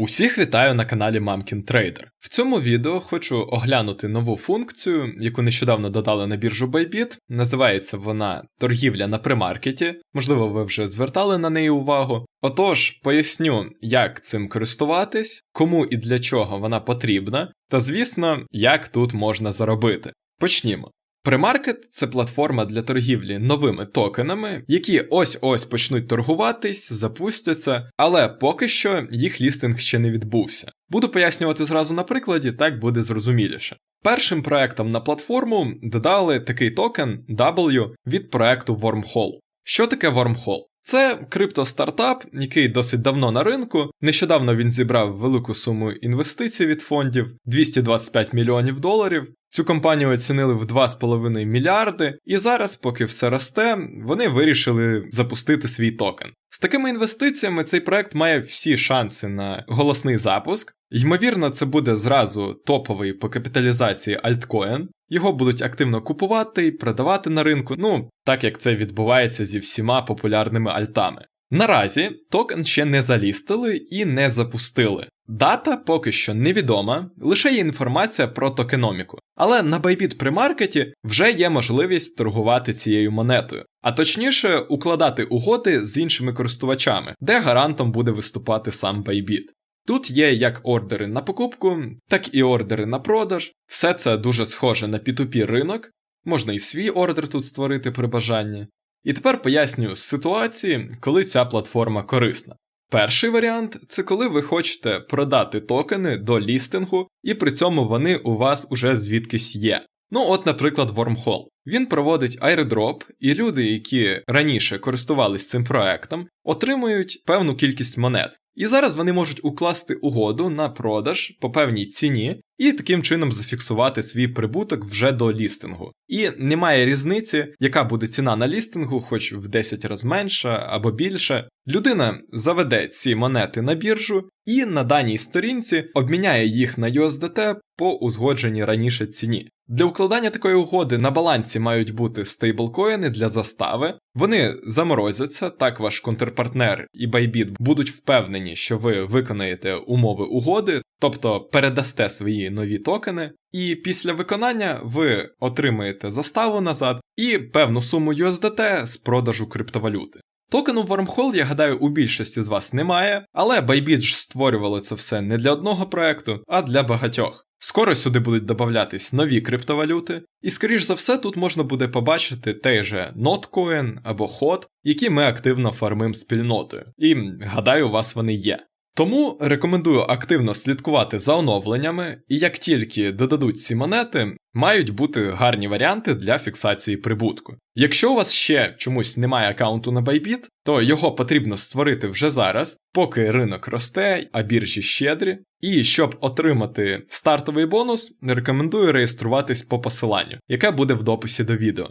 Усіх вітаю на каналі Мамкін Трейдер. В цьому відео хочу оглянути нову функцію, яку нещодавно додали на біржу Bybit. Називається вона торгівля на примаркеті. Можливо, ви вже звертали на неї увагу. Отож, поясню, як цим користуватись, кому і для чого вона потрібна, та звісно, як тут можна заробити. Почнімо. Примаркет це платформа для торгівлі новими токенами, які ось-ось почнуть торгуватись, запустяться, але поки що їх лістинг ще не відбувся. Буду пояснювати зразу на прикладі, так буде зрозуміліше. Першим проектом на платформу додали такий токен W від проекту Wormhole. Що таке Wormhole? Це криптостартап, який досить давно на ринку. Нещодавно він зібрав велику суму інвестицій від фондів 225 мільйонів доларів. Цю компанію оцінили в 2,5 мільярди, і зараз, поки все росте, вони вирішили запустити свій токен. З такими інвестиціями цей проект має всі шанси на голосний запуск. Ймовірно, це буде зразу топовий по капіталізації альткоін. Його будуть активно купувати і продавати на ринку, ну так як це відбувається зі всіма популярними альтами. Наразі токен ще не залістили і не запустили. Дата поки що невідома, лише є інформація про токеноміку. Але на Bybit примаркеті вже є можливість торгувати цією монетою, а точніше укладати угоди з іншими користувачами, де гарантом буде виступати сам Bybit. Тут є як ордери на покупку, так і ордери на продаж. Все це дуже схоже на P2P ринок, можна і свій ордер тут створити при бажанні. І тепер пояснюю ситуації, коли ця платформа корисна. Перший варіант це коли ви хочете продати токени до лістингу, і при цьому вони у вас уже звідкись є. Ну, от, наприклад, Wormhole. Він проводить airdrop, і люди, які раніше користувались цим проектом, отримують певну кількість монет. І зараз вони можуть укласти угоду на продаж по певній ціні і таким чином зафіксувати свій прибуток вже до лістингу. І немає різниці, яка буде ціна на лістингу, хоч в 10 разів менша або більше. Людина заведе ці монети на біржу і на даній сторінці обміняє їх на USDT по узгодженій раніше ціні. Для укладання такої угоди на балансі мають бути стейблкоїни для застави. Вони заморозяться, так ваш контрпартнер і Bybit будуть впевнені, що ви виконаєте умови угоди, тобто передасте свої нові токени, і після виконання ви отримаєте заставу назад і певну суму USDT з продажу криптовалюти. Токену Wormhole, я гадаю, у більшості з вас немає, але Bybit створювало це все не для одного проекту, а для багатьох. Скоро сюди будуть додаватись нові криптовалюти, і скоріш за все тут можна буде побачити той же Notcoin або HOT, які ми активно фармим спільнотою. І гадаю, у вас вони є. Тому рекомендую активно слідкувати за оновленнями, і як тільки додадуть ці монети, мають бути гарні варіанти для фіксації прибутку. Якщо у вас ще чомусь немає аккаунту на Bybit, то його потрібно створити вже зараз, поки ринок росте, а біржі щедрі. І щоб отримати стартовий бонус, рекомендую реєструватись по посиланню, яке буде в дописі до відео.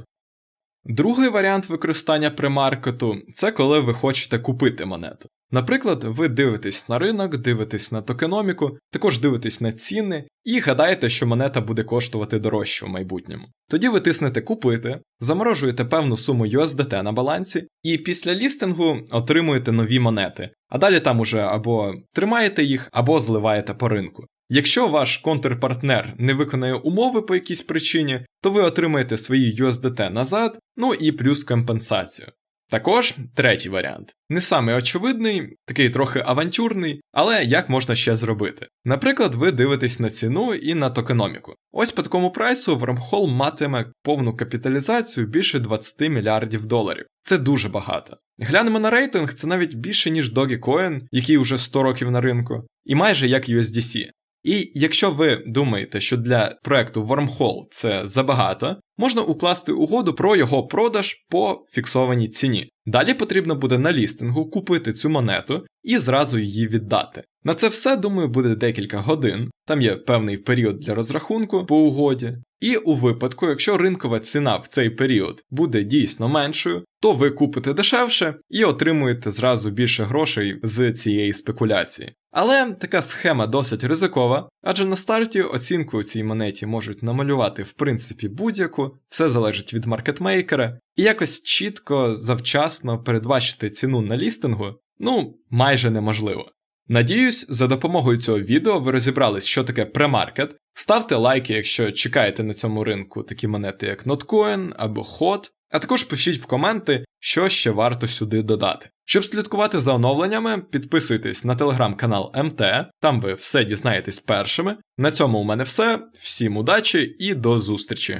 Другий варіант використання примаркету це коли ви хочете купити монету. Наприклад, ви дивитесь на ринок, дивитесь на токеноміку, також дивитесь на ціни і гадаєте, що монета буде коштувати дорожче в майбутньому. Тоді ви тиснете купити, заморожуєте певну суму USDT на балансі, і після лістингу отримуєте нові монети, а далі там уже або тримаєте їх, або зливаєте по ринку. Якщо ваш контрпартнер не виконає умови по якійсь причині, то ви отримаєте свої USDT назад, ну і плюс компенсацію. Також третій варіант. Не самий очевидний, такий трохи авантюрний, але як можна ще зробити? Наприклад, ви дивитесь на ціну і на токеноміку. Ось по такому прайсу Wormhole матиме повну капіталізацію більше 20 мільярдів доларів. Це дуже багато. Глянемо на рейтинг, це навіть більше, ніж Dogecoin, який вже 100 років на ринку, і майже як USDC. І якщо ви думаєте, що для проекту Wormhole це забагато, можна укласти угоду про його продаж по фіксованій ціні. Далі потрібно буде на лістингу купити цю монету і зразу її віддати. На це все, думаю, буде декілька годин, там є певний період для розрахунку по угоді. І у випадку, якщо ринкова ціна в цей період буде дійсно меншою, то ви купите дешевше і отримуєте зразу більше грошей з цієї спекуляції. Але така схема досить ризикова, адже на старті оцінку цій монеті можуть намалювати в принципі будь-яку, все залежить від маркетмейкера, і якось чітко, завчасно передбачити ціну на лістингу ну майже неможливо. Надіюсь, за допомогою цього відео ви розібрались, що таке премаркет. Ставте лайки, якщо чекаєте на цьому ринку такі монети, як Notcoin або HOT, а також пишіть в коменти, що ще варто сюди додати. Щоб слідкувати за оновленнями, підписуйтесь на телеграм-канал МТ, там ви все дізнаєтесь першими. На цьому у мене все. Всім удачі і до зустрічі!